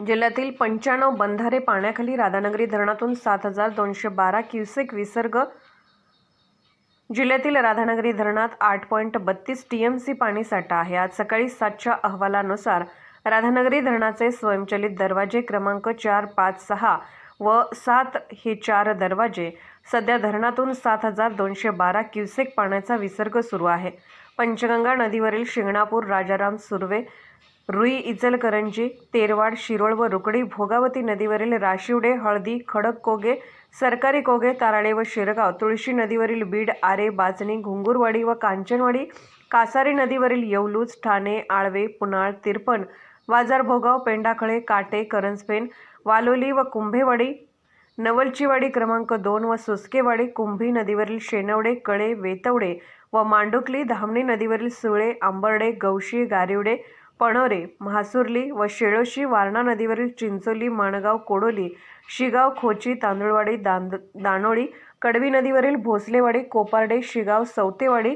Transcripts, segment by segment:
जिल्ह्यातील पंच्याण्णव बंधारे पाण्याखाली राधानगरी धरणातून सात हजार दोनशे बारा क्युसेक विसर्ग. जिल्ह्यातील राधानगरी धरणात आठ पॉईंट बत्तीस टी एम सी पाणी पाणीसाठा आहे. आज सकाळी सातच्या अहवालानुसार राधानगरी धरणाचे स्वयंचलित दरवाजे क्रमांक चार पाच सहा व सात हे चार दरवाजे सध्या धरणातून सात हजार दोनशे बारा क्युसेक पाण्याचा विसर्ग सुरू आहे. पंचगंगा नदीवरील शिंगणापूर राजाराम सुर्वे रुई इचलकरंजी तेरवाड शिरोळ व रुकडी भोगावती नदीवरील राशिवडे हळदी खडक कोगे सरकारी कोगे ताराळे व शिरगाव तुळशी नदीवरील बीड आरे बाचणी घुंगुरवाडी व कांचनवाडी कासारी नदीवरील येवलूज ठाणे आळवे पुनाळ तिरपण बाजार भोगाव पेंडाखळे काटे करंजपेन वालोली व कुंभेवाडी नवलचीवाडी क्रमांक दोन व सुसकेवाडी कुंभी नदीवरील शेनवडे कळे वेतवडे व मांडुकली धामणी नदीवरील सुळे आंबर्डे गवशी गारिवडे पणोरे म्हासुर्ली व शेळोशी वारणा नदीवरील चिंचोली माणगाव कोडोली शिगाव खोची तांदुळवाडी दांद दानोळी कडवी नदीवरील भोसलेवाडी कोपार्डे शिगाव सौतेवाडी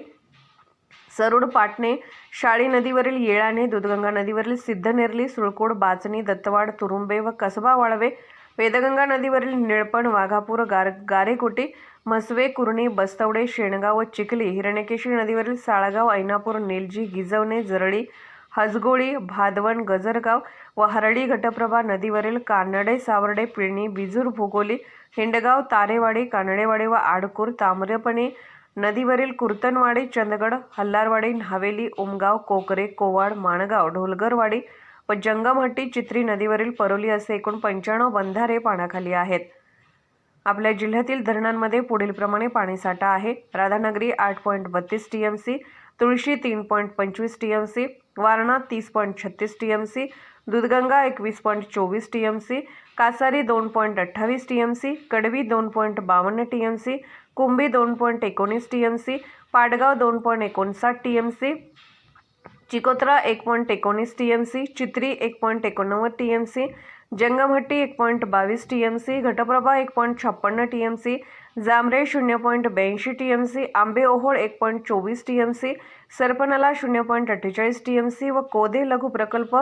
सरुड पाटणे शाळी नदीवरील येळाणे दूधगंगा नदीवरील सिद्धनेरली सुळकोड बाचणी दत्तवाड तुरुंबे व कसबा वाळवे वेदगंगा नदीवरील निळपण वाघापूर गार गारेकोटी म्हसवे कुर्णी बस्तवडे शेणगाव व चिखली हिरण्यकेशी नदीवरील साळगाव ऐनापूर नेलजी गिजवणे जरळी हसगोळी भादवण गजरगाव व हरळी घटप्रभा नदीवरील कानडे सावर्डे पिळणी बिजूर भोगोली हिंडगाव तारेवाडी कानडेवाडी व आडकूर ताम्रपणी नदीवरील कुर्तनवाडी चंदगड हल्लारवाडी न्हावेली उमगाव कोकरे कोवाड माणगाव ढोलगरवाडी व जंगमहट्टी चित्री नदीवरील परोली असे एकूण पंच्याण्णव बंधारे पाण्याखाली आहेत. आपल्या जिल्ह्यातील धरणांमध्ये पुढीलप्रमाणे पाणीसाठा आहे. राधानगरी आठ पॉईंट बत्तीस टी एम सी तुळशी तीन पॉईंट पंचवीस टी एम सी वारणा तीस पॉईंट छत्तीस टी एम सी दूधगंगा एकवीस पॉईंट चोवीस टी एम सी कासारी दोन पॉईंट अठ्ठावीस टी एम सी कडवी दोन पॉईंट बावन्न टी एम सी कुंभी दोन पॉईंट एकोणीस टी एम सी पाडगाव दोन पॉईंट एकोणसाठ टी एम सी चिकोत्रा एक पॉईंट एकोणीस टी एम सी चित्री एक पॉईंट एकोणनव्वद टी एम सी जंगमहट्टी एक पॉईंट बावीस टी एम सी घटप्रभा एक पॉईंट छप्पन्न टी एम सी जांभरे शून्य पॉईंट ब्याऐंशी टी एम सी आंबे ओहोळ एक पॉईंट चोवीस टी एम सी सरपणाला शून्य पॉईंट अठ्ठेचाळीस टी एम सी व कोदे लघु प्रकल्प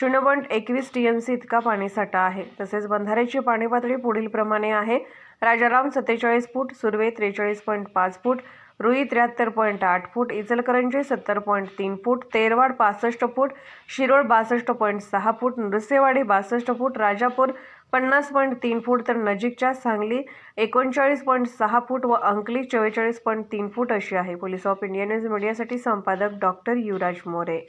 शून्य पॉईंट एकवीस टी एम सी इतका पाणीसाठा आहे. तसेच बंधाऱ्याची पाणी पातळी पुढीलप्रमाणे आहे. राजाराम सत्तेचाळीस फूट सुर्वे त्रेचाळीस पॉईंट पाच फूट रुई त्र्याहत्तर पॉईंट आठ फूट इचलकरंजी सत्तर पॉईंट तीन फूट तेरवाड पासष्ट फूट शिरोळ बासष्ट पॉईंट सहा फूट नृसेवाडी बासष्ट फूट राजापूर पन्नास पॉईंट तीन फूट तर नजीकच्या सांगली एकोणचाळीस पॉईंट सहा फूट व अंकली चव्वेचाळीस पॉईंट तीन फूट अशी आहे. पोलीस ऑफ इंडिया न्यूज मीडियासाठी संपादक डॉक्टर युवराज मोरे.